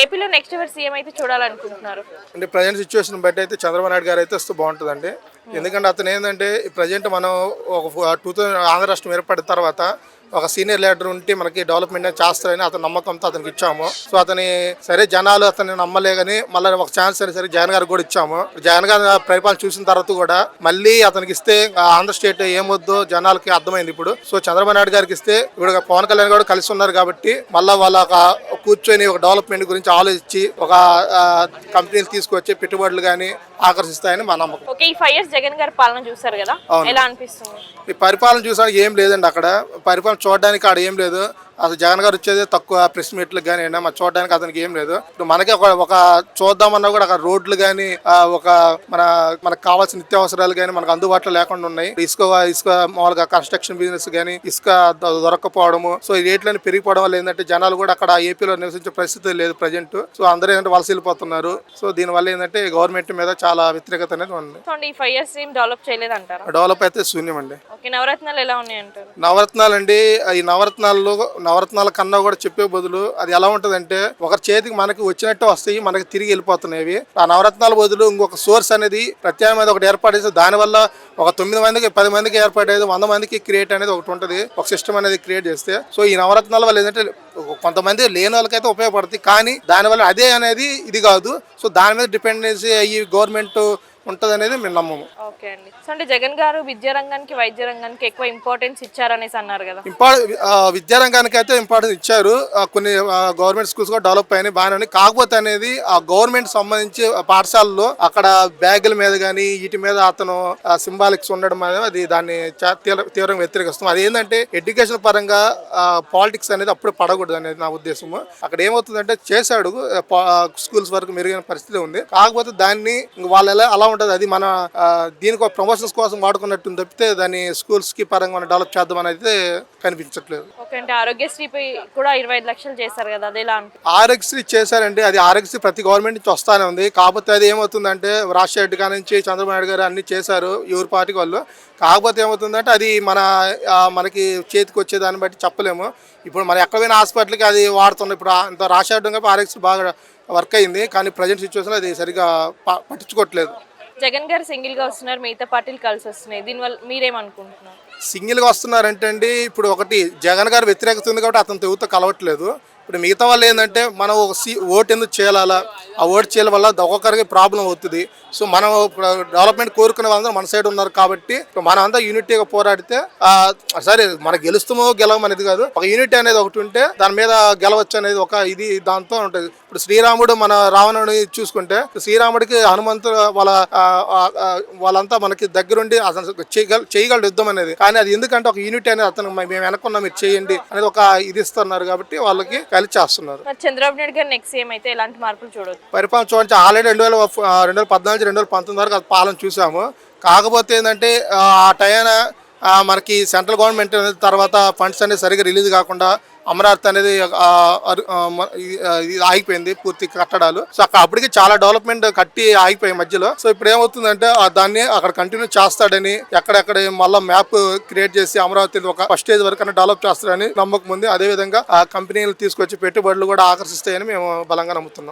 ఏపీలో నెక్స్ట్ ఎవరు సీఎం అయితే చూడాలనుకుంటున్నారు? అంటే ప్రజెంట్ సిచ్యువేషన్ బట్టి అయితే చంద్రబాబు నాయుడు గారు అయితే వస్తే బాగుంటుందండి. ఎందుకంటే అతను ఏంటంటే ప్రజెంట్ మనం ఒక టూ థౌజండ్ ఆంధ్ర రాష్ట్రం ఏర్పడిన తర్వాత ఒక సీనియర్ లీడర్ ఉంటే మనకి డెవలప్మెంట్ అనేది చేస్తారని అతని నమ్మకంతో అతనికి ఇచ్చాము. సో అతని సరే జనాలు అతన్ని నమ్మలే కానీ మళ్ళీ ఒక ఛాన్స్ అయినా సరే జగన్ గారికి కూడా ఇచ్చాము. జగన్ గారి పరిపాలన చూసిన తర్వాత కూడా మళ్ళీ అతనికి ఇస్తే ఆంధ్ర స్టేట్ ఏమొద్దో జనాలకి అర్థమైంది ఇప్పుడు. సో చంద్రబాబు నాయుడు గారికి ఇస్తే ఇప్పుడు పవన్ కళ్యాణ్ కూడా కలిసి ఉన్నారు కాబట్టి మళ్ళీ వాళ్ళ ఒక కూర్చొని ఒక డెవలప్మెంట్ గురించి ఆలోచించి ఒక కంపెనీలు తీసుకొచ్చి పెట్టుబడులు కానీ ఆకర్షిస్తాయని మా నమ్మకం. ఓకే ఈ ఫైవ్ ఇయర్స్ జగన్ గారి పాలన చూసారు కదా? ఎలా అనిపిస్తుంది? ఈ పరిపాలన చూసాక ఏం లేదండి అక్కడ. పరిపాలన చూడడానికి ఆడ ఏం లేదు. అసలు జగన్ గారు వచ్చేది తక్కువ ప్రెస్ మీట్లకు కానీ అయినా మరి చూడడానికి అతనికి ఏం లేదు. ఇప్పుడు మనకి ఒక ఒక చూద్దామన్నా కూడా అక్కడ రోడ్లు కానీ ఒక మన మనకు కావాల్సిన నిత్యావసరాలు కానీ మనకు అందుబాటులో లేకుండా ఉన్నాయి. ఇసుక ఇసుక మామూలుగా కన్స్ట్రక్షన్ బిజినెస్ కానీ ఇసుక దొ- దొరక్కపోవడము. సో ఈ రేట్లన్నీ పెరిగిపోవడం వల్ల ఏంటంటే జనాలు కూడా అక్కడ ఏపీలో నివసించే పరిస్థితి లేదు ప్రజెంట్. సో అందరూ ఏంటంటే వలస వెళ్ళిపోతున్నారు. సో దీనివల్ల ఏంటంటే గవర్నమెంట్ మీద చాలా వ్యతిరేకత అనేది ఉంది. సో ఈ ఫైవ్ ఇయర్స్ ఏం డెవలప్ చేయలేదు అంటారా డెవలప్ అయితే శూన్యం అండి ఓకే నవరత్నాలు ఎలా ఉన్నాయి అంటారు నవరత్నాలు అండి ఈ నవరత్నాల్లో నవరత్నాల కన్నా కూడా చెప్పే బదులు అది ఎలా ఉంటుందంటే ఒకరి చేతికి మనకి వచ్చినట్టు వస్తాయి మనకి తిరిగి వెళ్ళిపోతున్నాయి ఆ నవరత్నాల బదులు ఇంకొక సోర్స్ అనేది ప్రత్యామ్నాయం ఒకటి ఏర్పాటు చేసి దానివల్ల ఒక తొమ్మిది మందికి పది మందికి ఏర్పడేది వంద మందికి క్రియేట్ అనేది ఒకటి ఉంటుంది. ఒక సిస్టమ్ అనేది క్రియేట్ చేస్తే. సో ఈ నవరత్నాల వల్ల ఏంటంటే కొంతమంది లేని వాళ్ళకైతే ఉపయోగపడుతుంది కానీ దానివల్ల అదే అనేది ఇది కాదు. సో దాని మీద డిపెండెన్సీ అయ్యి గవర్నమెంట్ ఉంటుంది అనేది మేము నమ్మము. ఓకే అండి. సో అంటే జగన్ గారు విద్యా రంగానికి వైద్య రంగానికి ఎక్కువ ఇంపార్టెన్స్ ఇచ్చారనేసి అన్నారు కదా. ఇంపార్ట్ విద్యారంగానికి అయితే ఇంపార్టెన్స్ ఇచ్చారు. ఆ, కొన్ని గవర్నమెంట్ స్కూల్స్ కూడా డెవలప్ అయినాయి బాగానే ఉన్నాయి. కాకపోతే అనేది ఆ గవర్నమెంట్ సంబంధించి ఆ పాఠశాలలో అక్కడ బ్యాగుల మీద కానీ వీటి మీద అతను సింబాలిక్స్ ఉండడం అనేది అది దాన్ని చా- తీవ్ర- తీవ్రంగా వ్యతిరేకిస్తాం అది ఏంటంటే ఎడ్యుకేషన్ పరంగా పాలిటిక్స్ అనేది అప్పుడు పడకూడదు అనేది నా ఉద్దేశము. అక్కడ ఏమవుతుందంటే చేశాడు స్కూల్స్ వరకు మెరుగైన పరిస్థితి ఉంది. కాకపోతే దాన్ని ఇంక వాళ్ళు ఎలా అలా ఉంటుంది. అది మన ఆ, దీనికి ఒక ప్రమోషన్స్ కోసం వాడుకున్నట్టు తప్పితే దాన్ని స్కూల్స్కి పరంగా మనం డెవలప్ చేద్దాం అనేది కనిపించట్లేదు. ఓకే అంటే ఆరోగ్యశ్రీపై కూడా ఇరవై ఐదు లక్షలు చేశారు కదా అది ఎలా అనిపి? ఆరోగ్యశ్రీ చేశారండి అది ఆరోగ్యశ్రీ ప్రతి గవర్నమెంట్ నుంచి వస్తానే ఉంది. కాకపోతే అది ఏమవుతుందంటే రాజశేఖర రెడ్డి గారి నుంచి చంద్రబాబు నాయుడు గారు అన్ని చేశారు ఎవరి పార్టీ వాళ్ళు. కాకపోతే ఏమవుతుందంటే అది మన మనకి చేతికి వచ్చే దాన్ని బట్టి చెప్పలేము. ఇప్పుడు మనం ఎక్కడ పోయిన హాస్పిటల్కి అది వాడుతున్నాం. ఇప్పుడు ఇంత రాజశేఖర్ ఆరోగ్యశ్రీ బాగా వర్క్ అయింది కానీ ప్రజెంట్ సిచ్యువేషన్లో అది సరిగా పట్టించుకోవట్లేదు. జగన్ గారు సింగిల్గా వస్తున్నారు మిగతా పార్టీలు కలిసి వస్తున్నాయి. దీనివల్ల మీరేమనుకుంటున్నారు? సింగిల్గా వస్తున్నారంటే అండి ఇప్పుడు ఒకటి జగన్ గారు వ్యతిరేకత ఉంది కాబట్టి అతను తెగుతో కలవట్లేదు. ఇప్పుడు మిగతా వాళ్ళు ఏంటంటే మనం ఒక సీ ఓటు ఎందుకు చేయాలా? ఆ ఓటు చేయడం వల్ల ఒక్కొక్కరికి ప్రాబ్లం అవుతుంది. సో మనం డెవలప్మెంట్ కోరుకునే వాళ్ళందరూ మన సైడ్ ఉన్నారు కాబట్టి మనమంతా మనం అంతా యూనిటీగా పోరాడితే సరే మన గెలుస్తామో గెలవం అనేది కాదు. ఒక యూనిటీ అనేది ఒకటి ఉంటే దాని మీద గెలవచ్చు అనేది ఒక ఇది దాంతో ఉంటుంది. ఇప్పుడు శ్రీరాముడు మన రావణుని చూసుకుంటే శ్రీరాముడికి హనుమంతు వాళ్ళ వాళ్ళంతా మనకి దగ్గరుండి అతను చేయగల చేయగలడు యుద్ధం అనేది. కానీ అది ఎందుకంటే ఒక యూనిటీ అనేది అతను మేము వెనకున్నాం మీరు చేయండి అనేది ఒక ఇది ఇస్తున్నారు కాబట్టి వాళ్ళకి కలిసి చేస్తున్నారు. మరి చంద్రబాబు నాయుడు గారు నెక్స్ట్ సీఎం అయితే ఎలాంటి మార్పులు చూడొచ్చు పరిపాలన చూడండి ఆల్రెడీ రెండు వేల రెండు వేల పద్నాలుగు రెండు వేల పంతొమ్మిది వరకు పాలన చూసాము. కాకపోతే ఏంటంటే ఆ టైన మనకి సెంట్రల్ గవర్నమెంట్ అనేది తర్వాత ఫండ్స్ అనేది సరిగ్గా రిలీజ్ కాకుండా అమరావతి అనేది ఆగిపోయింది పూర్తి కట్టడాలు. సో అక్కడ అప్పటికి చాలా డెవలప్మెంట్ కట్టి ఆగిపోయాయి మధ్యలో. సో ఇప్పుడు ఏమవుతుందంటే దాన్ని అక్కడ కంటిన్యూ చేస్తాడని ఎక్కడెక్కడ మళ్ళీ మ్యాప్ క్రియేట్ చేసి అమరావతి ఒక ఫస్ట్ స్టేజ్ వరకు డెవలప్ చేస్తాడని నమ్మకం ఉంది. అదే విధంగా ఆ కంపెనీలు తీసుకొచ్చి పెట్టుబడులు కూడా ఆకర్షిస్తాయని మేము బలంగా నమ్ముతున్నాం.